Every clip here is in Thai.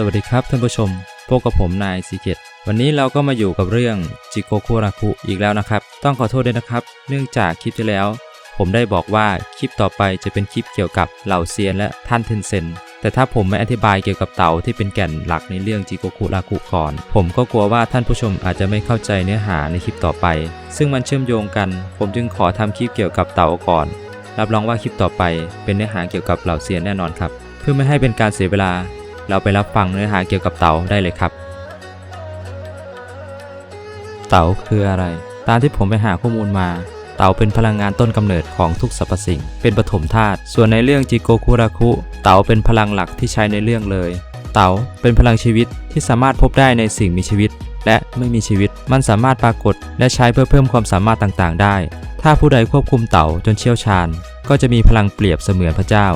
สวัสดีครับท่านผู้ชม พบกับผมนายสีเกตวันนี้เราก็มาอยู่กับเรื่องจิโกคุราคุอีกแล้วนะครับ ต้องขอโทษด้วยนะครับ เนื่องจากคลิปที่แล้ว ผมได้บอกว่าคลิปต่อไปจะเป็นคลิปเกี่ยวกับเหล่าเซียนและท่านเทนเซนแต่ถ้าผมไม่อธิบายเกี่ยวกับเต่าที่เป็นแก่นหลักในเรื่องจิโกคุราคุก่อน ผมก็กลัวว่าท่านผู้ชมอาจจะไม่เข้าใจเนื้อหาในคลิปต่อไป ซึ่งมันเชื่อมโยงกัน ผมจึงขอทำคลิปเกี่ยวกับเต่าก่อน รับรองว่าคลิปต่อไปเป็นเนื้อหาเกี่ยวกับเหล่าเซียนแน่นอนครับ เพื่อไม่ให้เป็นการเสียเวลา เราไปรับฟังเนื้อหาเกี่ยวกับเต่าได้เลยครับ เต่าคืออะไร ตามที่ผมไปหาข้อมูลมา เต่าเป็นพลังงานต้นกำเนิดของทุกสรรพสิ่ง เป็นปฐมธาตุ ส่วนในเรื่องจิโกคุราคุ เต่าเป็นพลังหลักที่ใช้ในเรื่องเลย เต่าเป็นพลังชีวิตที่สามารถพบได้ในสิ่งมีชีวิต และไม่มีชีวิต มันสามารถปรากฏ และใช้เพื่อเพิ่มความสามารถต่างๆ ได้ ถ้าผู้ใดควบคุมเต่าจนเชี่ยวชาญ ก็จะมีพลังเปรียบเสมือนพระเจ้า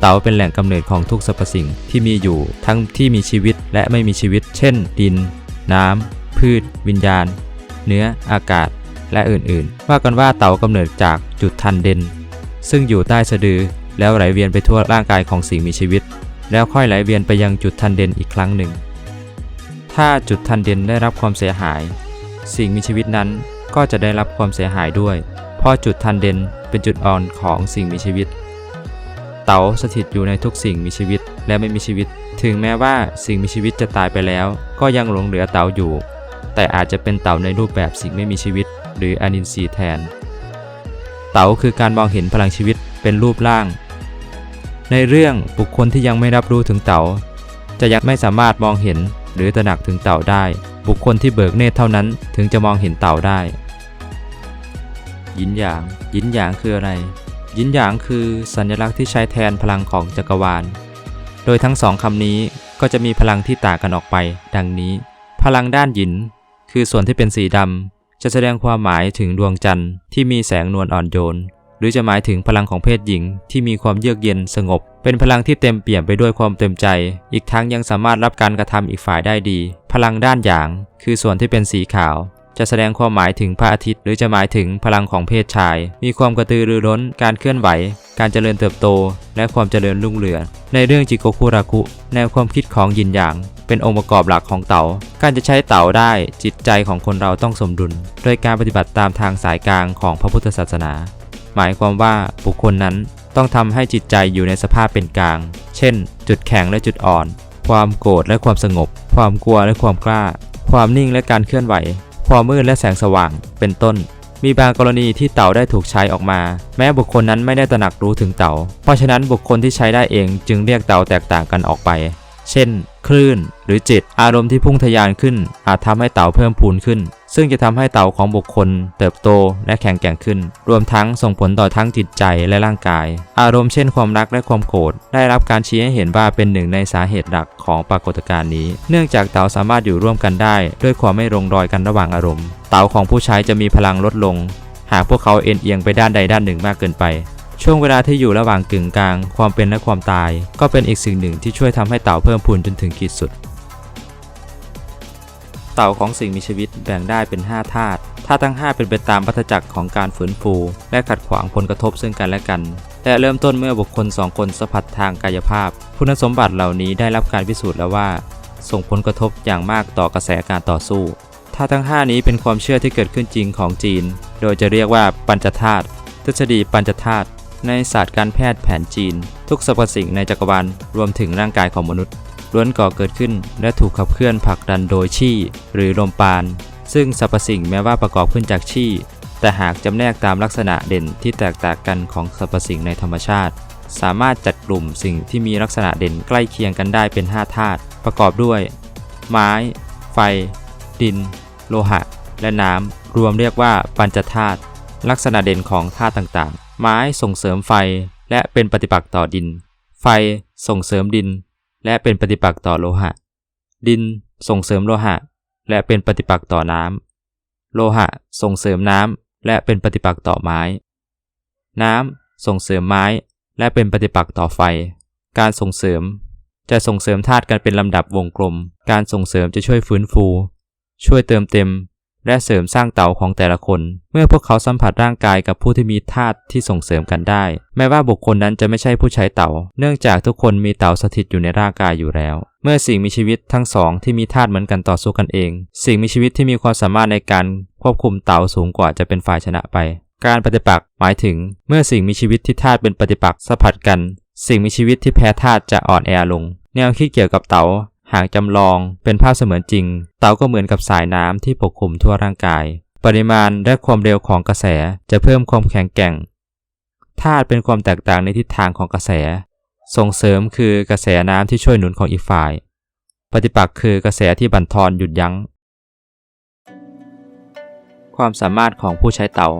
เต่าเป็นแหล่งกำเนิดของทุกสรรพสิ่งที่มีอยู่ทั้งที่มีชีวิตและไม่มีชีวิต เช่น ดิน น้ำพืช วิญญาณ เนื้อ อากาศ และอื่นๆ ว่ากันว่าเต่ากำเนิดจากจุดทันเดน ซึ่งอยู่ใต้สะดือแล้วไหลเวียนไปทั่วร่างกายของสิ่งมีชีวิต แล้วค่อยไหลเวียนไปยังจุดทันเดนอีกครั้งหนึ่ง ถ้าจุดทันเดนได้รับความเสียหาย สิ่งมีชีวิตนั้นก็จะได้รับความเสียหายด้วย เพราะจุดทันเดนเป็นจุดอ่อนของสิ่งมีชีวิต เต๋าสถิตอยู่ในทุกสิ่งมีชีวิตและไม่มีชีวิต ถึงแม้ว่าสิ่งมีชีวิตจะตายไปแล้ว ก็ยังหลงเหลือเต๋าอยู่ แต่อาจจะเป็นเต๋าในรูปแบบสิ่งไม่มีชีวิต หรืออนินทรีย์แทน เต๋าคือการมองเห็นพลังชีวิตเป็นรูปร่าง ในเรื่องบุคคลที่ยังไม่รับรู้ถึงเต๋าจะยังไม่สามารถมองเห็นหรือตระหนักถึงเต่าได้ บุคคลที่เบิกเนตรเท่านั้นถึงจะมองเห็นเต่าได้ ยินหยาง ยินหยางคืออะไร ยินหยางคือสัญลักษณ์ที่ใช้แทนพลังของจักรวาล โดยทั้งสองคำนี้ก็จะมีพลังที่ต่างกันออกไป ดังนี้ พลังด้านหยิน คือส่วนที่เป็นสีดำจะแสดงความหมายถึงดวงจันทร์ที่มีแสงนวลอ่อนโยน หรือจะหมายถึงพลังของเพศหญิงที่มีความเยือกเย็นสงบ เป็นพลังที่เต็มเปี่ยมไปด้วยความเต็มใจ อีกทั้งยังสามารถรับการกระทำอีกฝ่ายได้ดี พลังด้านหยาง คือส่วนที่เป็นสีขาว จะแสดงความหมายถึงพระอาทิตย์ หรือจะหมายถึงพลังของเพศชาย มีความกระตือรือร้น การเคลื่อนไหว การเจริญเติบโต และความเจริญรุ่งเรืองในเรื่องจิโกคุราคุแนวความคิดของยินหยาง เป็นองค์ประกอบหลักของเต๋าการจะใช้เต๋าได้จิตใจของคนเราต้องสมดุล โดยการปฏิบัติตามทางสายกลางของพระพุทธศาสนา หมายความว่าบุคคลนั้นต้องทำให้จิตใจอยู่ในสภาพเป็นกลาง เช่น จุดแข็งและจุดอ่อน ความโกรธและความสงบ ความกลัวและความกล้า ความนิ่งและการเคลื่อนไหว ความมืดและแสงสว่าง เป็นต้น มีบางกรณีที่เต่าได้ถูกใช้ออกมา แม้บุคคลนั้นไม่ได้ตระหนักรู้ถึงเต่า เพราะฉะนั้นบุคคลที่ใช้ได้เองจึงเรียกเต่าแตกต่างกันออกไป เช่น คลื่น หรือจิต อารมณ์ที่พุ่งทะยานขึ้น อาจทำให้เต่าเพิ่มพูนขึ้น ซึ่งจะทำให้เต่าของบุคคล เติบโตและแข็งแกร่งขึ้น รวมทั้งส่งผลต่อทั้งจิตใจและร่างกาย อารมณ์เช่นความรักและความโกรธ ได้รับการชี้ให้เห็นว่าเป็นหนึ่งในสาเหตุหลักของปรากฏการณ์นี้ เนื่องจากเต่าสามารถอยู่ร่วมกันได้ ด้วยความไม่ลงรอยกันระหว่างอารมณ์ เต่าของผู้ใช้จะมีพลังลดลง หากพวกเขาเอ็นเอียงไปด้านใดด้านหนึ่งมากเกินไป ช่วงเวลาที่อยู่ระหว่างกึ่งกลาง ความเป็นและความตาย ก็เป็นอีกสิ่งหนึ่งที่ช่วยทำให้เต่าเพิ่มพูนจนถึงขีดสุด เต่าของสิ่งมีชีวิตแบ่งได้เป็น 5 ธาตุธาตุทั้ง 5 เป็นไปตามวัฏจักรของการฝืนฟู และขัดขวางผลกระทบซึ่งกันและกัน และเริ่มต้นเมื่อบุคคลสองคนสัมผัสทางกายภาพคุณสมบัติเหล่านี้ได้รับการพิสูจน์แล้วว่า ส่งผลกระทบอย่างมากต่อกระแสการต่อสู้ธาตุทั้ง 5 นี้เป็นความเชื่อที่เกิดขึ้นจริงของจีน โดยจะเรียกว่าปัญจธาตุทฤษฎีปัญจธาตุ ในศาสตร์การแพทย์แผนจีน ทุกสรรพสิ่งในจักรวาลรวมถึงร่างกายของมนุษย์ล้วนก่อเกิดขึ้น และถูกขับเคลื่อนผลักดันโดยชี่ หรือลมปาณซึ่งสรรพสิ่งแม้ว่าประกอบขึ้นจากชี่ แต่หากจำแนกตามลักษณะเด่นที่แตกต่างกันของสรรพสิ่งในธรรมชาติ สามารถจัดกลุ่มสิ่งที่มีลักษณะเด่นใกล้เคียงกันได้เป็น 5 ธาตุประกอบด้วย ไม้ ไฟ ดิน โลหะ และน้ำรวมเรียกว่าปัญจธาตุลักษณะเด่นของธาตุต่างๆ ไม้ส่งเสริมไฟและเป็นปฏิปักษ์ต่อดิน ไฟส่งเสริมดิน และเป็นปฏิปักษ์ต่อโลหะ ดินส่งเสริมโลหะ และเป็นปฏิปักษ์ต่อน้ำ โลหะส่งเสริมน้ำและเป็นปฏิปักษ์ต่อไม้ น้ำส่งเสริมไม้และเป็นปฏิปักษ์ต่อไฟ การส่งเสริม จะส่งเสริมธาตุกันเป็นลำดับวงกลม การส่งเสริมจะช่วยฟื้นฟู ช่วยเติมเต็ม และเสริมสร้างเต่าของแต่ละคน เมื่อพวกเขาสัมผัสร่างกายกับผู้ที่มีธาตุที่ส่งเสริมกันได้ แม้ว่าบุคคลนั้นจะไม่ใช่ผู้ใช้เต่า เนื่องจากทุกคนมีเต่าสถิตอยู่ในร่างกายอยู่แล้ว เมื่อสิ่งมีชีวิตทั้งสองที่มีธาตุเหมือนกันต่อสู้กันเอง สิ่งมีชีวิตที่มีความสามารถในการควบคุมเต่าสูงกว่าจะเป็นฝ่ายชนะไป การปฏิปักษ์หมายถึง เมื่อสิ่งมีชีวิตที่ธาตุเป็นปฏิปักษ์สัมผัสกัน สิ่งมีชีวิตที่แพ้ธาตุจะอ่อนแอลง แนวคิดเกี่ยวกับเต่า หากจำลองเป็นภาพเสมือนจริง เต่าก็เหมือนกับสายน้ำที่ปกคลุมทั่วร่างกาย ปริมาณและความเร็วของกระแสจะเพิ่มความแข็งแกร่งธาตุเป็นความแตกต่างในทิศทางของกระแส ส่งเสริมคือกระแสน้ำที่ช่วยหนุนของอีกฝ่าย ปฏิปักษ์คือกระแสที่บั่นทอนหยุดยัง้ง ความสามารถของผู้ใช้เต่า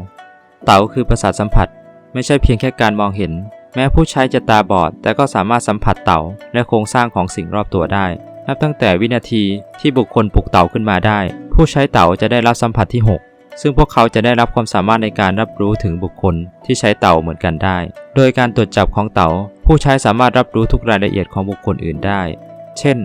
เต่าคือประสาทสัมผัส ไม่ใช่เพียงแค่การมองเห็น แม้ผู้ใช้จะตาบอด แต่ก็สามารถสัมผัสเต่าและโครงสร้างของสิ่งรอบตัวได้ นับตั้งแต่วินาทีที่บุคคลปลุกเต่าขึ้นมาได้ ผู้ใช้เต่าจะได้รับสัมผัสที่ 6 ซึ่งพวกเขาจะได้รับความสามารถในการรับรู้ถึงบุคคลที่ใช้เต่าเหมือนกันได้ โดยการตรวจจับของเต่า ผู้ใช้สามารถรับรู้ทุกรายละเอียดของบุคคลอื่นได้ เช่น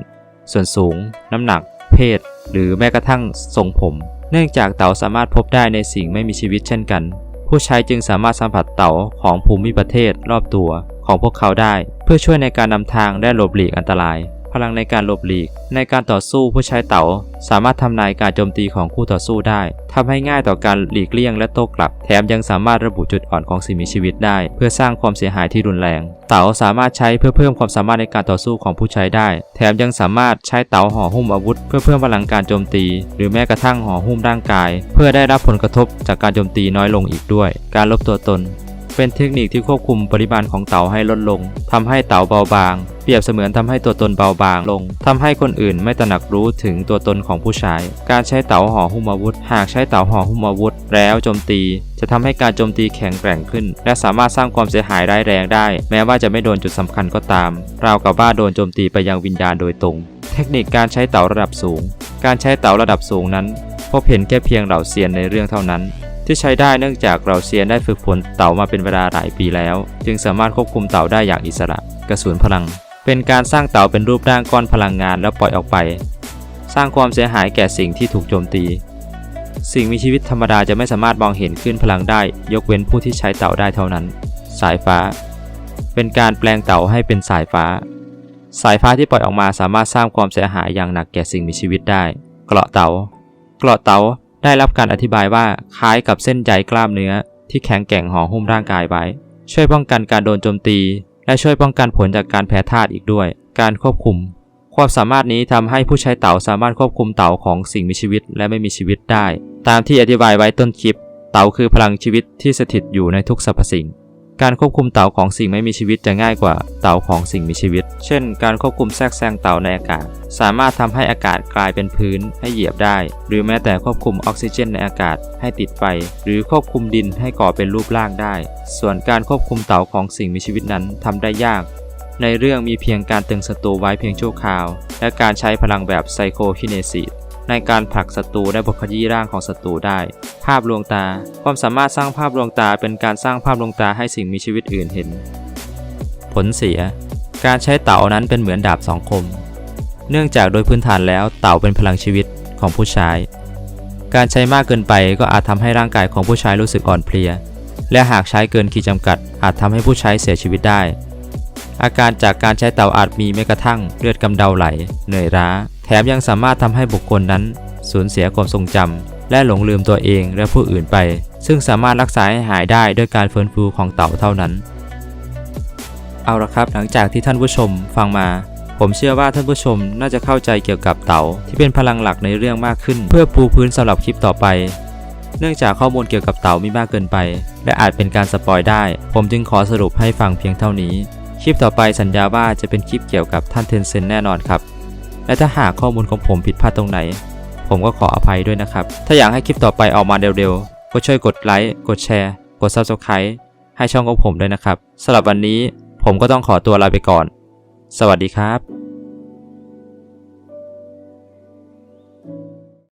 ส่วนสูง น้ำหนัก เพศ หรือแม้กระทั่งทรงผม เนื่องจากเต่าสามารถพบได้ในสิ่งไม่มีชีวิตเช่นกัน ผู้ใช้จึงสามารถสัมผัสเต่าของภูมิประเทศรอบตัวของพวกเขาได้ เพื่อช่วยในการนำทางและหลบหลีกอันตราย พลังในการหลบหลีก ในการต่อสู้ผู้ใช้เต่าสามารถทำนายการโจมตีของคู่ต่อสู้ได้ทำให้ง่ายต่อการหลีกเลี่ยงและโต้กลับ แถมยังสามารถระบุจุดอ่อนของสิ่งมีชีวิตได้ เพื่อสร้างความเสียหายที่รุนแรง เต่าสามารถใช้เพื่อเพิ่มความสามารถในการต่อสู้ของผู้ใช้ได้ แถมยังสามารถใช้เต่าห่อหุ้มอาวุธ เพื่อเพิ่มพลังการโจมตี หรือแม้กระทั่งห่อหุ้มร่างกาย เพื่อได้รับผลกระทบจากการโจมตีน้อยลงอีกด้วย การลบตัวตน เป็นเทคนิคที่ควบคุมปริมาณของเต่าให้ลดลงทำให้เต่าเบาบาง เปรียบเสมือนทำให้ตัวตนเบาบางลงทำให้คนอื่นไม่ตระหนักรู้ถึงตัวตนของผู้ใช้ การใช้เต่าห่อหุ้มอาวุธ หากใช้เต่าห่อหุ้มอาวุธ แล้วโจมตี จะทำให้การโจมตีแข็งแกร่งขึ้น และสามารถสร้างความเสียหายร้ายแรงได้ แม้ว่าจะไม่โดนจุดสำคัญก็ตาม ราวกับว่าโดนโจมตีไปยังวิญญาณโดยตรง เทคนิคการใช้เต่าระดับสูง การใช้เต่าระดับสูงนั้นพบเห็นแค่เพียงเหล่าเซียนในเรื่องเท่านั้น ที่ใช้ได้เนื่องจากเราเซียนได้ฝึกฝนเต่ามาเป็นเวลาหลายปีแล้ว จึงสามารถควบคุมเต่าได้อย่างอิสระ กระสุนพลัง เป็นการสร้างเต่าเป็นรูปร่างก้อนพลังงานแล้วปล่อยออกไป สร้างความเสียหายแก่สิ่งที่ถูกโจมตี สิ่งมีชีวิตธรรมดาจะไม่สามารถมองเห็นขึ้นพลังได้ ยกเว้นผู้ที่ใช้เต่าได้เท่านั้น สายฟ้า เป็นการแปลงเต่าให้เป็นสายฟ้า สายฟ้าที่ปล่อยออกมาสามารถสร้างความเสียหายอย่างหนักแก่สิ่งมีชีวิตได้ เกราะเต่า เกราะเต่า ได้รับการอธิบายว่าคล้ายกับเส้นใยกล้ามเนื้อ ที่แข็งแกร่งห่อหุ้มร่างกายไว้ ช่วยป้องกันการโดนโจมตี และช่วยป้องกันผลจากการแพ้ธาตุอีกด้วย การควบคุม ความสามารถนี้ทำให้ผู้ใช้เต่าสามารถควบคุมเต่าของสิ่งมีชีวิตและไม่มีชีวิตได้ ตามที่อธิบายไว้ต้นคลิป เต่าคือพลังชีวิตที่สถิตอยู่ในทุกสรรพสิ่ง การควบคุมเต่าของสิ่งไม่มีชีวิตจะง่ายกว่าเต่าของสิ่งมีชีวิต เช่น การควบคุมแทรกแซงเต่าในอากาศ สามารถทำให้อากาศกลายเป็นพื้นให้เหยียบได้ หรือแม้แต่ควบคุมออกซิเจนในอากาศให้ติดไฟ หรือควบคุมดินให้ก่อเป็นรูปร่างได้ ส่วนการควบคุมเต่าของสิ่งมีชีวิตนั้นทำได้ยาก ในเรื่องมีเพียงการตึงศัตรูไว้เพียงชั่วคราว และการใช้พลังแบบไซโคคิเนซิส ในการผลักศัตรูและบกขยี้ร่างของศัตรูได้ ภาพลวงตา ความสามารถสร้างภาพลวงตาเป็นการสร้างภาพลวงตาให้สิ่งมีชีวิตอื่นเห็น ผลเสีย การใช้เต่านั้นเป็นเหมือนดาบสองคม เนื่องจากโดยพื้นฐานแล้วเต่าเป็นพลังชีวิตของผู้ใช้ การใช้มากเกินไปก็อาจทำให้ร่างกายของผู้ใช้รู้สึกอ่อนเพลีย และหากใช้เกินขีดจำกัด อาจทำให้ผู้ใช้เสียชีวิตได้ อาการจากการใช้เต่าอาจมีแม้กระทั่งเลือดกำเดาไหล เหนื่อยล้า แถมยังสามารถทำให้บุคคลนั้น สูญเสียความทรงจำและหลงลืมตัวเองและผู้อื่นไป ซึ่งสามารถรักษาให้หายได้ด้วยการฟื้นฟูของเต่าเท่านั้น เอาละครับหลังจากที่ท่านผู้ชมฟังมาผมเชื่อว่าท่านผู้ชมน่าจะเข้าใจเกี่ยวกับเต่าที่เป็นพลังหลักในเรื่องมากขึ้น เพื่อปูพื้นสำหรับคลิปต่อไป เนื่องจากข้อมูลเกี่ยวกับเต่ามีมากเกินไป และอาจเป็นการสปอยได้ ผมจึงขอสรุปให้ฟังเพียงเท่านี้ คลิปต่อไปสัญญาว่าจะเป็นคลิปเกี่ยวกับท่านเทนเซนแน่นอนครับ และถ้าหากข้อมูลของผมผิดพลาดตรงไหน ผมก็ขออภัยด้วยนะครับ ถ้าอยากให้คลิปต่อไปออกมาเร็วๆ ก็ช่วยกดไลค์ กดแชร์ กด Subscribe ให้ช่องของผมด้วยนะครับสำหรับวันนี้ผมก็ต้องขอตัวลาไปก่อน สวัสดีครับ